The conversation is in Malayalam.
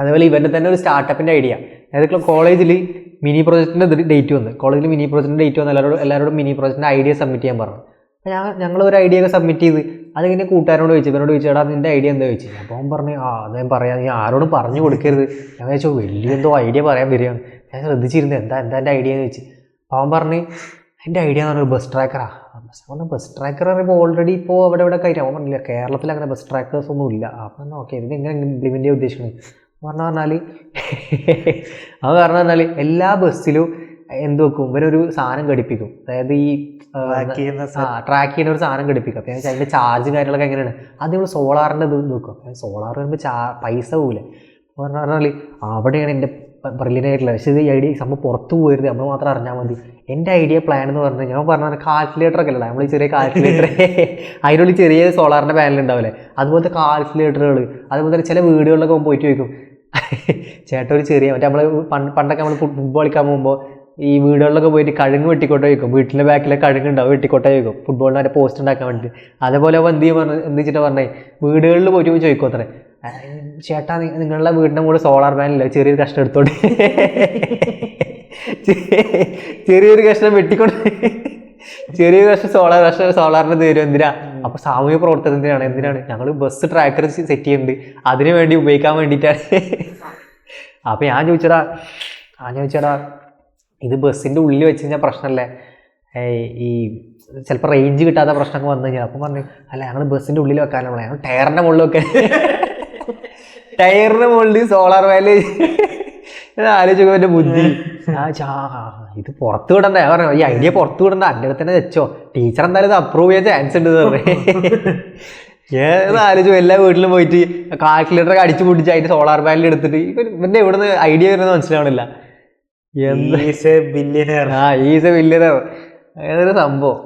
അതേപോലെ ഇവന്റെ തന്നെ ഒരു സ്റ്റാർട്ടപ്പിന്റെ ഐഡിയ. അതായത് കോളേജിൽ മിനി പ്രോജക്റ്റിന്റെ ഡേറ്റ് വന്ന്. കോളേജിൽ മിനി പ്രോജക്റ്റിന്റെ ഡേറ്റ് വന്ന് എല്ലാവരോടും എല്ലാവരോടും മിനി പ്രോജക്റ്റിന്റെ ഐഡിയ സബ്മിറ്റ് ചെയ്യാൻ പറഞ്ഞു. അപ്പോൾ ഞാൻ ഞങ്ങൾ ഒരു ഐഡിയ ഒക്കെ സബ്മിറ്റ് ചെയ്ത് അതിങ്ങനെ കൂട്ടുകാരോട് ചോദിച്ചു. ഇവനോട് ചോദിച്ചു എടാ നിന്റെ ഐഡിയ എന്താ? ചോദിച്ചു. അപ്പോൾ അവൻ പറഞ്ഞു ആ അതേ പറയാം. നീ ആരോടും പറഞ്ഞു കൊടുക്കരുത്. ഞാൻ ചോദിച്ചു വലിയ എന്തോ ഐഡിയ പറയാൻ വരികയാണ്. ഞാൻ ശ്രദ്ധിച്ചിരുന്നത് എന്താ എന്താ എന്റെ ഐഡിയ? എന്ന് ചോദിച്ചു. അപ്പോൾ അവൻ പറഞ്ഞ് എന്റെ ഐഡിയ എന്ന് പറഞ്ഞാൽ ബസ് ട്രാക്കറാ പറഞ്ഞു ബസ് ട്രാക്കർ പറയുമ്പോൾ ഓൾറെഡി ഇപ്പോൾ അവിടെ ഇവിടെ കയറ്റാം അവൻ പറഞ്ഞില്ല കേരളത്തിൽ അങ്ങനെ ബസ് ട്രാക്കേഴ്സ് ഒന്നും ഇല്ല. അപ്പം ഓക്കെ ഇതിന് എങ്ങനെ ഇംപ്ലിമെന്റ് ചെയ്യാൻ ഉദ്ദേശിക്കുന്നത് പറഞ്ഞു പറഞ്ഞാൽ അത് പറഞ്ഞു പറഞ്ഞാൽ എല്ലാ ബസ്സിലും എന്ത് വെക്കും? ഇവരൊരു സാധനം ഘടിപ്പിക്കും. അതായത് ഈ ട്രാക്ക് ചെയ്യുന്ന ഒരു സാധനം ഘടിപ്പിക്കും. അപ്പം അതിന്റെ ചാർജും കാര്യങ്ങളൊക്കെ എങ്ങനെയാണ്? അത് നമ്മൾ സോളാറിന്റെ ഇത് വെക്കും. സോളാർ വരുമ്പോൾ ചാ പൈസ പോകില്ല പറഞ്ഞു പറഞ്ഞാൽ അവിടെയാണ് എന്റെ ബ്രില്യനായിട്ടുള്ളത് പക്ഷേ ഇത് ഈ ഐഡിയ സംഭവം പുറത്തു പോയത് നമ്മൾ മാത്രം അറിഞ്ഞാൽ മതി. എന്റെ ഐഡിയ പ്ലാൻ എന്ന് പറഞ്ഞു ഞാൻ പറഞ്ഞ കാൽക്കുലേറ്റർ ഒക്കെ അല്ലേ? നമ്മൾ ചെറിയ കാൽക്കുലേറ്റർ അതിനുള്ളിൽ ചെറിയ സോളാറിന്റെ പാനൽ ഉണ്ടാവില്ലേ? അതുപോലത്തെ കാൽക്കുലേറ്ററുകൾ അതുപോലെ തന്നെ ചില വീടുകളിലൊക്കെ പോയിട്ട് ചോദിക്കും ചേട്ടാ ഒരു ചെറിയ മറ്റേ നമ്മൾ പണ്ട് പണ്ടൊക്കെ നമ്മൾ ഫുട്ബോൾ കളിക്കാൻ പോകുമ്പോൾ ഈ വീടുകളിലൊക്കെ പോയിട്ട് കഴുങ്ങ് വെട്ടിക്കോട്ടെ വയ്ക്കും വീട്ടിലെ ബാക്കിലെ കഴുങ്ങ് ഉണ്ടാവും വെട്ടിക്കോട്ടെ വയ്ക്കും ഫുട്ബോളിന് അവരെ പോസ്റ്റ് ഉണ്ടാക്കാൻ വേണ്ടിയിട്ട് അതേപോലെ അവൻ എന്ത് പറഞ്ഞു എന്ത് വെച്ചിട്ട് പറഞ്ഞേ? വീടുകളിൽ പോയിട്ട് ചോദിക്കും അത്രേ. ചേട്ടാ നിങ്ങളുടെ വീടിന്റെ കൂടെ സോളാർ പാനലില്ല ചെറിയൊരു കഷ്ണം എടുത്തോണ്ട്. ചെറിയൊരു കഷ്ണം വെട്ടിക്കൊണ്ട് ചെറിയൊരു കഷ്ടം സോളാർ കഷ്ടം സോളാറിന് തരും എന്തിനാ? അപ്പൊ സാമൂഹ്യ പ്രവർത്തനത്തിനാണ് എന്തിനാണ്? ഞങ്ങൾ ബസ് ട്രാക്കർ സെറ്റ് ചെയ്യുന്നുണ്ട് അതിനു വേണ്ടി ഉപയോഗിക്കാൻ വേണ്ടിയിട്ടാണ്. അപ്പൊ ഞാൻ ചോദിച്ചടാ ഞാൻ ചോദിച്ചടാ ഇത് ബസ്സിന്റെ ഉള്ളിൽ വെച്ച് കഴിഞ്ഞാൽ പ്രശ്നമല്ലേ ഈ ചിലപ്പോൾ റേഞ്ച് കിട്ടാത്ത പ്രശ്നമൊക്കെ വന്നു കഴിഞ്ഞാൽ അപ്പം പറഞ്ഞു അല്ല ഞങ്ങൾ ബസ്സിന്റെ ഉള്ളിൽ വെക്കാനുള്ള ഞങ്ങൾ ടയറിന്റെ മുകളിൽ വെക്കാൻ ടയറിന്റെ മുകളിൽ സോളാർ വാൽ ആലോചിക്കുമ്പോൾ എന്റെ ബുദ്ധി. ആ ചാ ഇത് പുറത്തു വിടണ്ട? ഞാൻ പറഞ്ഞു ഈ ഐഡിയ പുറത്തു വിടണ്ട എന്റെ അടുത്ത് തന്നെ വെച്ചോ ടീച്ചർ എന്തായാലും ഇത് അപ്രൂവ് ചെയ്യാൻ ചാൻസ് ഉണ്ട് പറഞ്ഞു. ഞാൻ ആലോചിച്ചു എല്ലാ വീട്ടിലും പോയിട്ട് കാൽക്കുലേറ്റർ ഒക്കെ അടിച്ചു പൊട്ടിച്ച് അതിന്റെ സോളാർ പാനൽ എടുത്തിട്ട് ഇവൻ ഇവന്റെ എവിടുന്ന് ഐഡിയ വരുന്നത് മനസ്സിലാവണില്ല. A billionaire ah is a billionaire അങ്ങനൊരു സംഭവം.